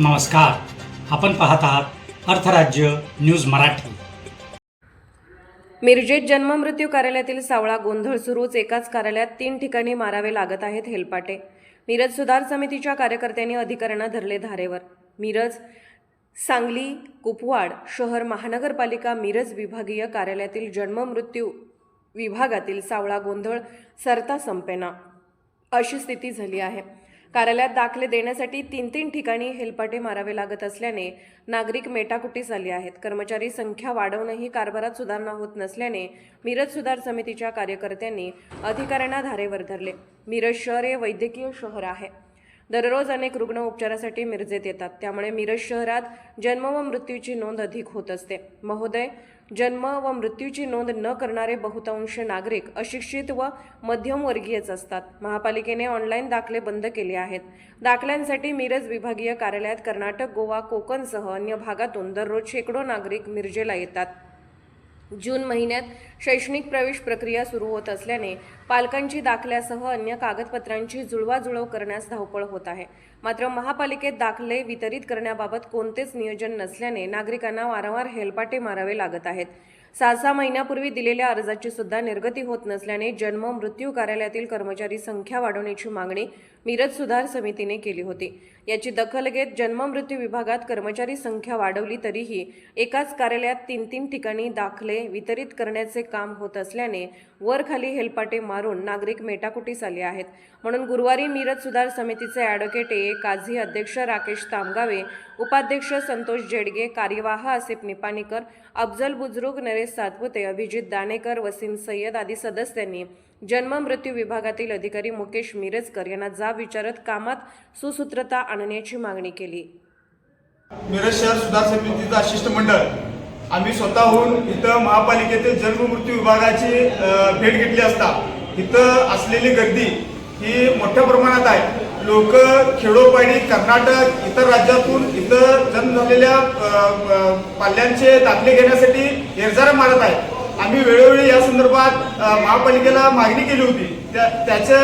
नमस्कार. आपण पाहत आहात अर्थराज्य न्यूज मराठी. मिरजेत जन्ममृत्यू कार्यालयातील सावळा गोंधळ सुरूच एकाच कार्यालयात तीन ठिकाणी मारावे लागत आहेत हेलपाटे. मिरज सुधार समितीच्या कार्यकर्त्यांनी अधिकाऱ्यांना धरले धारेवर. मिरज सांगली कुपवाड शहर महानगरपालिका मिरज विभागीय कार्यालयातील जन्ममृत्यू विभागातील सावळा गोंधळ सरता संपेना. अशी स्थिती झाली आहे. कार्यालयात दाखले देण्यासाठी तीन तीन ठिकाणी हेलपाटे मारावे लागत असल्याने नागरिक मेटाकुटीस आले आहेत. कर्मचारी संख्या वाढवूनही कारभारात सुधारणा होत नसल्याने मिरज सुधार समितीच्या कार्यकर्त्यांनी अधिकाऱ्यांना धारेवर धरले. मिरज शहर हे वैद्यकीय शहर आहे. दररोज अनेक रुग्ण उपचारासाठी मिरजेत येतात. त्यामुळे मिरज शहरात जन्म व मृत्यूची नोंद अधिक होत असते. महोदय जन्म व मृत्यूची नोंद न करणारे बहुतांश नागरिक अशिक्षित व मध्यमवर्गीयच असतात. महापालिकेने ऑनलाईन दाखले बंद केले आहेत. दाखल्यांसाठी मिरज विभागीय कार्यालयात कर्नाटक गोवा कोकणसह अन्य भागातून दररोज शेकडो नागरिक मिरजेला येतात. जून महिन्यात शैक्षणिक प्रवेश प्रक्रिया सुरू होत असल्याने पालकांची दाखल्यासह अन्य कागदपत्रांची जुळवाजुळव करण्यास धावपळ होत आहे. मात्र महापालिकेत दाखले वितरित करण्याबाबत कोणतेच नियोजन नसल्याने नागरिकांना वारंवार हेलपाटे मारावे लागत आहेत. सहा सहा महिन्यापूर्वी दिलेल्या अर्जाची सुद्धा निर्गती होत नसल्याने जन्म मृत्यू कार्यालयातील कर्मचारी संख्या वाढवण्याची मागणी मिरज सुधार समितीने केली होती. याची दखल घेत जन्म मृत्यू विभागात कर्मचारी संख्या वाढवली तरीही एकाच कार्यालयात तीन तीन ठिकाणी दाखले वितरित करण्याचे काम होत असल्याने वरखाली हेलपाटे मारून नागरिक मेटाकुटीस आले आहेत. म्हणून गुरुवारी मिरज सुधार समितीचे ॲडव्होकेट ए. काझी अध्यक्ष राकेश तामगावे उपाध्यक्ष संतोष जेडगे कार्यवाह आसिफ निपाणीकर अफजल बुजरुग नरेश सातपुते अभिजित दाणेकर वसीम सय्यद आदी सदस्यांनी जन्म मृत्यू विभागातील अधिकारी मुकेश मिरजकर यांना जाब विचारत कामात सुसूत्रता आणण्याची मागणी केली. मिरज शहर सुधार समितीचं शिष्टमंडळ आम्ही स्वतःहून इथं महापालिकेतील जन्म मृत्यू विभागाची भेट घेतली असता इथं असलेली गर्दी ही मोठ्या प्रमाणात आहे. लोक खेडोपाडी कर्नाटक इतर राज्यातून इथं जन्म झालेल्या पाल्यांचे दाखले घेण्यासाठी एरजारा मारत आहे आम्ही वेळोवेळी या संदर्भात महापालिकेला मागणी केली होती. त्या त्याच्या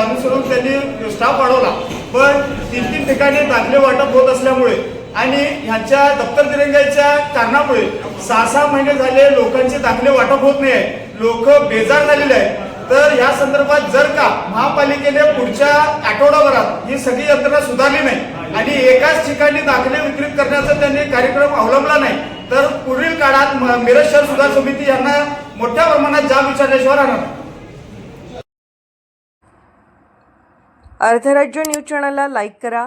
अनुसरून त्यांनी स्टाफ वाढवला. पण तीन तीन ठिकाणी दाखले वाटप होत असल्यामुळे आणि ह्यांच्या दप्तर दिरंगाईच्या कारणामुळे सहा सहा महिने झाले लोकांचे दाखले वाटप होत नाही लोक बेजार झालेले आहेत. तर या संदर्भात जर का महापालिकेने पुढच्या आठवडाभरात ही सगळी यंत्रणा सुधारली नाही आणि एकाच ठिकाणी दाखले वितरित करण्याचा त्यांनी कार्यक्रम अवलंबला नाही तर पुढील काळात मिरज शहर सुधार समिती यांना मोठ्या प्रमाणात जाब विचारल्याशिवाय राहणार अर्धराज्य न्यूज चॅनलला लाईक करा